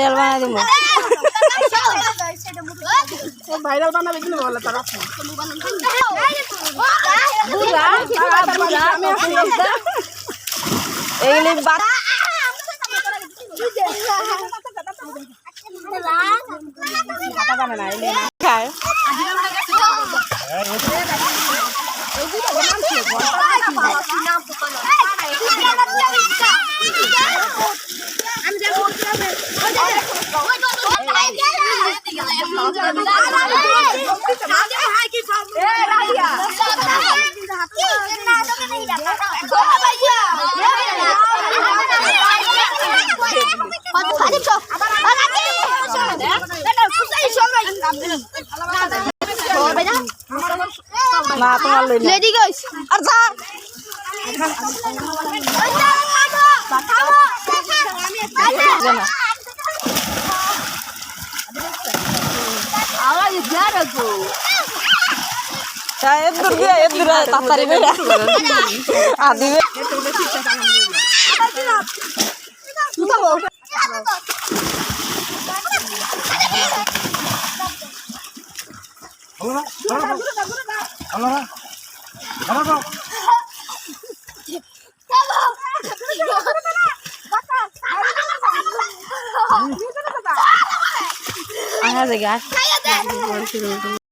তেল বানাই দিব ভাইরাল বানাবে কিন্তু বলে তারা বাদ খায় না তোমার লই লেডি গাইস আর যা জানা আওয়াজ যা রাখো তা এর দূর দিয়ে এর দূর তাড়াতাড়ি বেরা আ দিবে আনা জায়গা